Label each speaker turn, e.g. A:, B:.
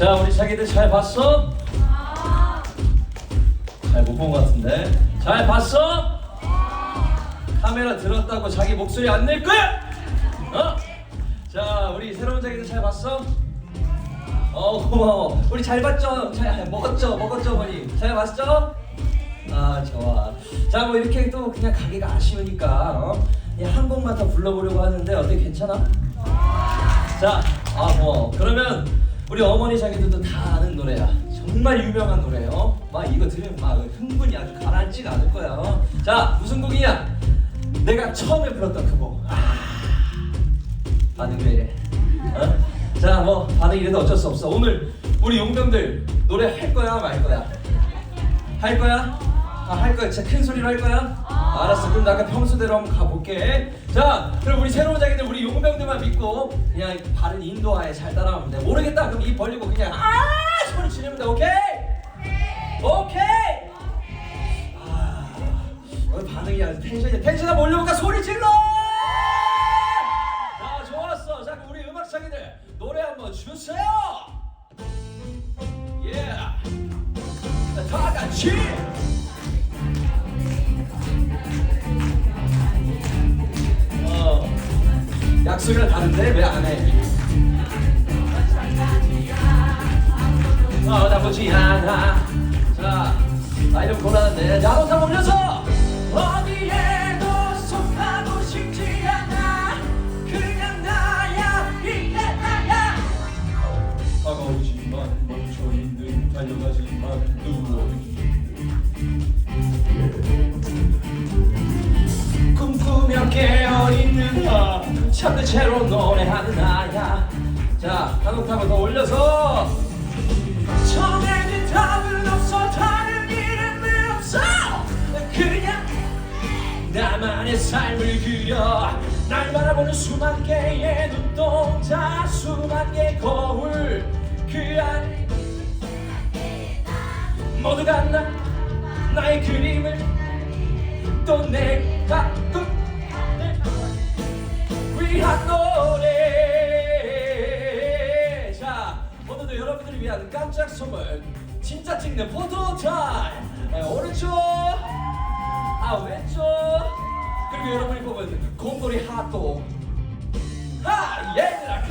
A: 자, 우리 자기들 잘 봤어? 잘 못 본 것 같은데. 잘 봤어? 카메라 들었다고 자기 목소리 안 낼 거야? 어? 자, 우리 새로운 자기들 잘 봤어? 어, 고마워. 우리 잘 봤죠? 잘 먹었죠? 먹었죠, 어머니? 잘 봤죠? 아, 좋아. 자, 뭐 이렇게 또 그냥 가기가 아쉬우니까 어? 그냥 한 곡만 더 불러보려고 하는데 어때 괜찮아? 자, 아 뭐 그러면 우리 어머니 자기들도 다 아는 노래야. 정말 유명한 노래요. 막 이거 들으면 막 흥분이 아주 가라앉지가 않을 거야. 어? 자, 무슨 곡이냐? 내가 처음에 불렀던 그 곡. 아, 반응 왜 이래? 어? 자, 뭐 반응 이래도 어쩔 수 없어. 오늘 우리 용병들 노래 할 거야 말 거야? 할 거야? 아, 할 거야. 진짜 큰 소리로 할 거야? 알았어. 그럼 나 아까 평소대로 한번 가볼게. 자, 그럼 우리 새로운 자기들 우리 용병들만 믿고 그냥 바른 인도하에 잘 따라가면 돼. 모르겠다. 그럼 입 벌리고 그냥 아 소리 지르면 돼. 오케이? 오케이. 아, 오늘 반응이 아주 텐션이 텐션 한번 올려볼까? 소리 질러! 자, 좋았어. 자, 그럼 우리 음악 자기들 노래 한번 주세요. 예. 자, 다 같이. 약속이랑 다른데 왜 안 해? 어, 나쁘지 않아. 자, 골랐는데, 자, 한번 올려서 어디에도 속하고 싶지 않아. 그냥 나야, 이게 나야. 다가오지만 멈춰 있는 달려가지만 누 너 잠든 채로 노래하는 나야. 자 한옥탑을 더 올려서. 정해진 답은 없어 다른 이름은 없어? 그냥 나만의 삶을 그려. 날 바라보는 수만 개의 눈동자 수만 개의 거울. 그 안에 모두가 나 나의 그림을 또 내가 또 찍는 포토 타임. 네, 오른쪽. 아 왼쪽. 그리고 여러분이 뽑은 곰돌이 핫도 하! 얘들아